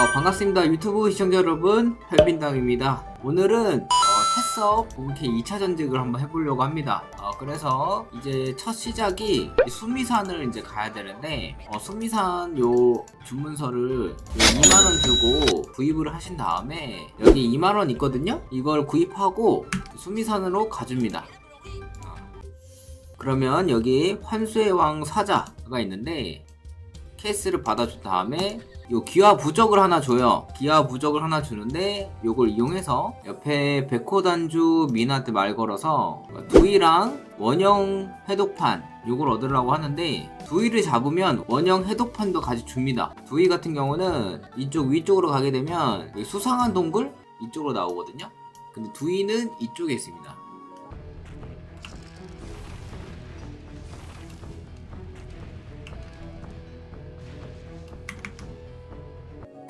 어, 반갑습니다. 유튜브 시청자 여러분, 헬빈당입니다. 오늘은 어, 테서 본캐 2차 전직을 한번 해보려고 합니다. 어, 그래서 이제 첫 시작이 이 수미산을 이제 가야 되는데 어, 수미산 요 주문서를 2만원 주고 구입을 하신 다음에 여기 2만원 있거든요? 이걸 구입하고 수미산으로 가줍니다. 어. 그러면 여기 환수의 왕 사자가 있는데 케이스를 받아준 다음에 요 기화 부적을 하나 줘요. 기화 부적을 하나 주는데 요걸 이용해서 옆에 백호 단주 민한테 말 걸어서 두이랑 원형 해독판 요걸 얻으려고 하는데 두이를 잡으면 원형 해독판도 같이 줍니다. 두이 같은 경우는 이쪽 위쪽으로 가게 되면 수상한 동굴 이쪽으로 나오거든요. 근데 두이는 이쪽에 있습니다.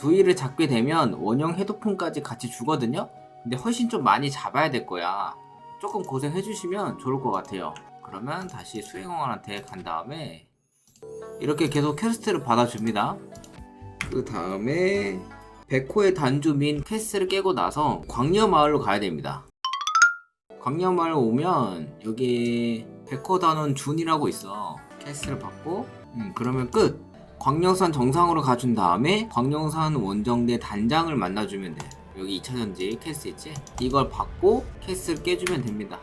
두이를 잡게 되면 원형 해독품까지 같이 주거든요? 근데 훨씬 좀 많이 잡아야 될 거야. 조금 고생해 주시면 좋을 것 같아요. 그러면 다시 수행원한테 간 다음에 이렇게 계속 퀘스트를 받아줍니다. 그 다음에 백호의 단주민 퀘스트를 깨고 나서 광녀마을로 가야 됩니다. 광녀마을 오면 여기 백호 단원 준이라고 있어. 퀘스트를 받고 음, 그러면 끝. 광령산 정상으로 가준 다음에 광령산 원정대 단장을 만나주면 돼. 여기 2차전지 캐스 있지? 이걸 받고 캐스를 깨주면 됩니다.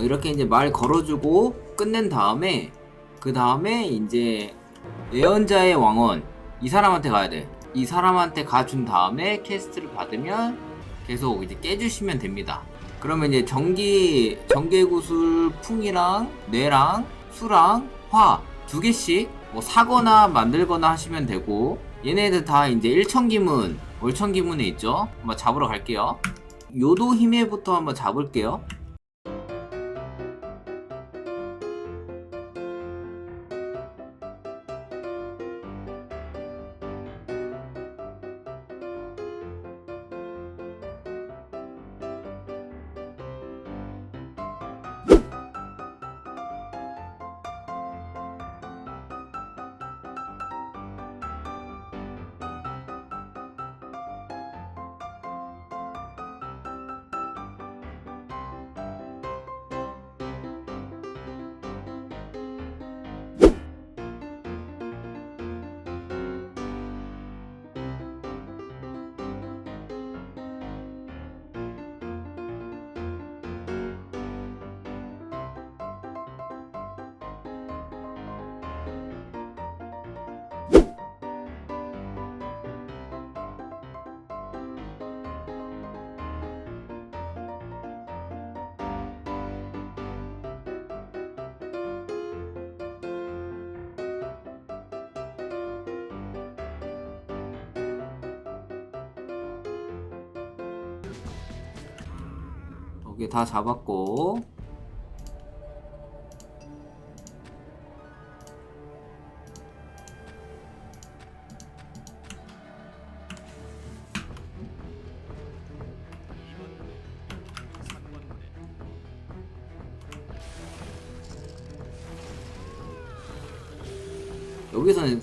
어, 이렇게 이제 말 걸어주고 끝낸 다음에 그 다음에 이제 예언자의 왕원 이 사람한테 가야 돼. 이 사람한테 가준 다음에 퀘스트를 받으면 계속 이제 깨주시면 됩니다. 그러면 이제 전기 전개구슬 풍이랑 뇌랑 수랑 화 두 개씩 뭐 사거나 만들거나 하시면 되고 얘네들 다 이제 일천기문 월천기문에 있죠. 한번 잡으러 갈게요. 요도 힘에부터 한번 잡을게요. 여기 다 잡았고. 여기서는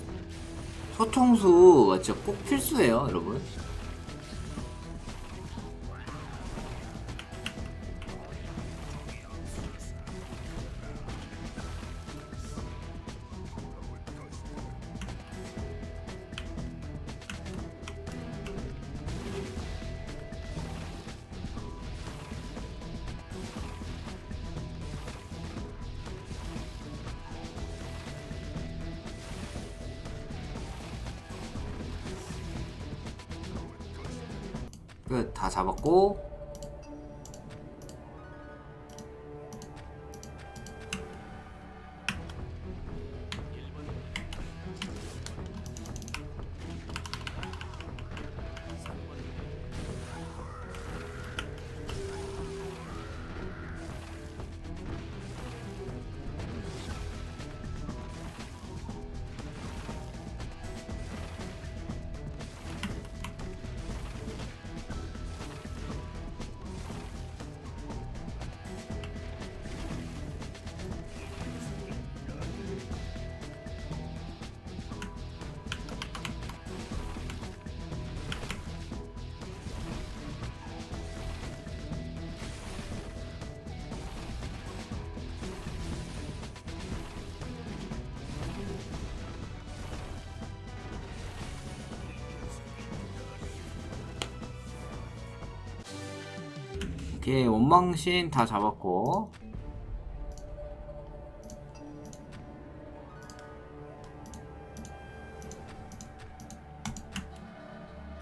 소총수 진짜 꼭 필수예요 여러분 끝 다 잡았고 오케이 원망신 다 잡았고.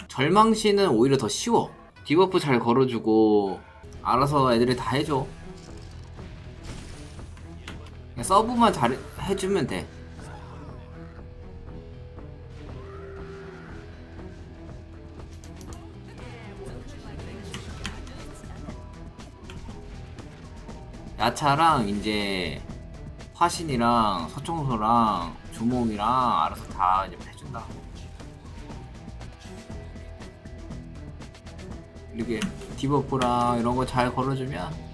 절망신은 오히려 더 쉬워. 디버프 잘 걸어주고 알아서 애들이 다 해줘. 서브만 잘 해주면 돼 야차랑 이제 화신이랑 서청소랑 주몽이랑 알아서 다 이제 해준다. 이렇게 디버프랑 이런 거 잘 걸어주면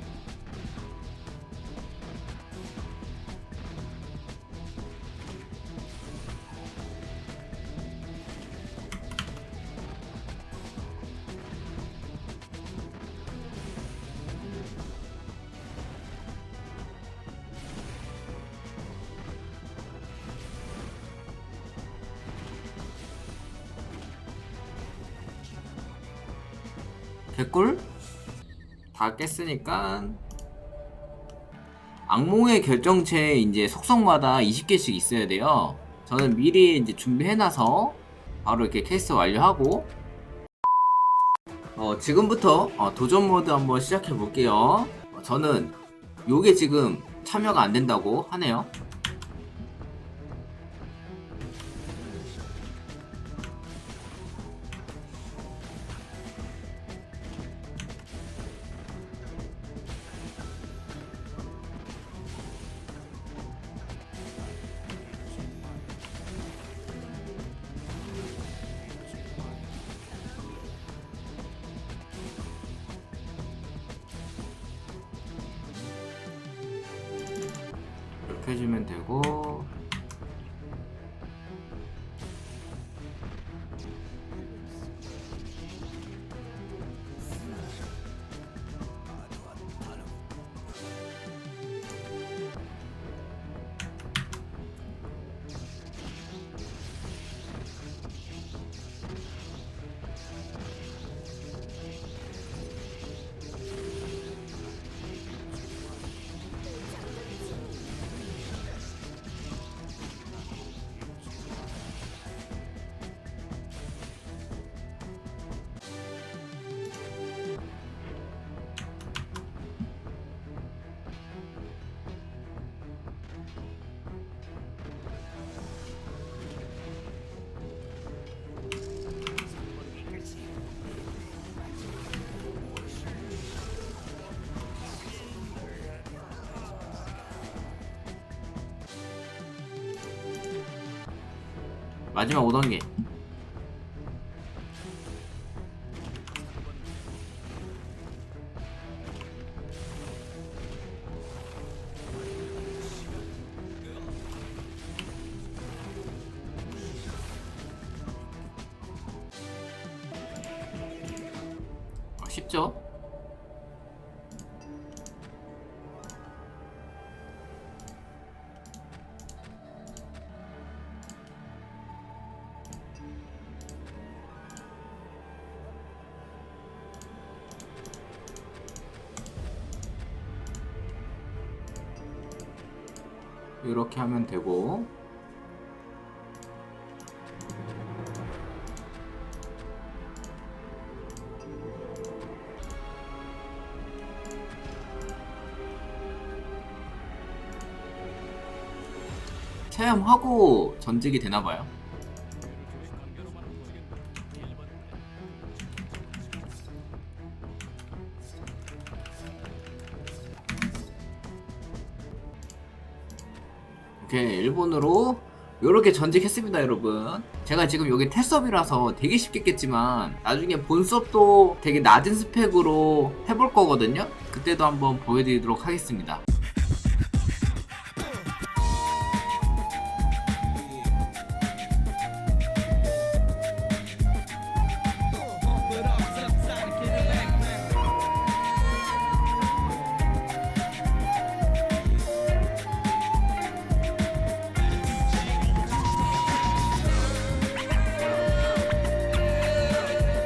개꿀 다 깼으니까 악몽의 결정체에 이제 속성마다 20개씩 있어야 돼요. 저는 미리 이제 준비해놔서 바로 이렇게 캐스트 완료하고 어, 지금부터 어, 도전 모드 한번 시작해 볼게요. 어, 저는 요게 지금 참여가 안 된다고 하네요. 해주면 되고 마지막 5단계 어, 쉽죠? 이렇게 하면 되고. 체험하고 전직이 되나봐요 오케이 일본으로 이렇게 전직했습니다 여러분. 제가 지금 여기 테스업이라서 되게 쉽게 깼지만 나중에 본 수업도 되게 낮은 스펙으로 해볼 거거든요. 그때도 한번 보여드리도록 하겠습니다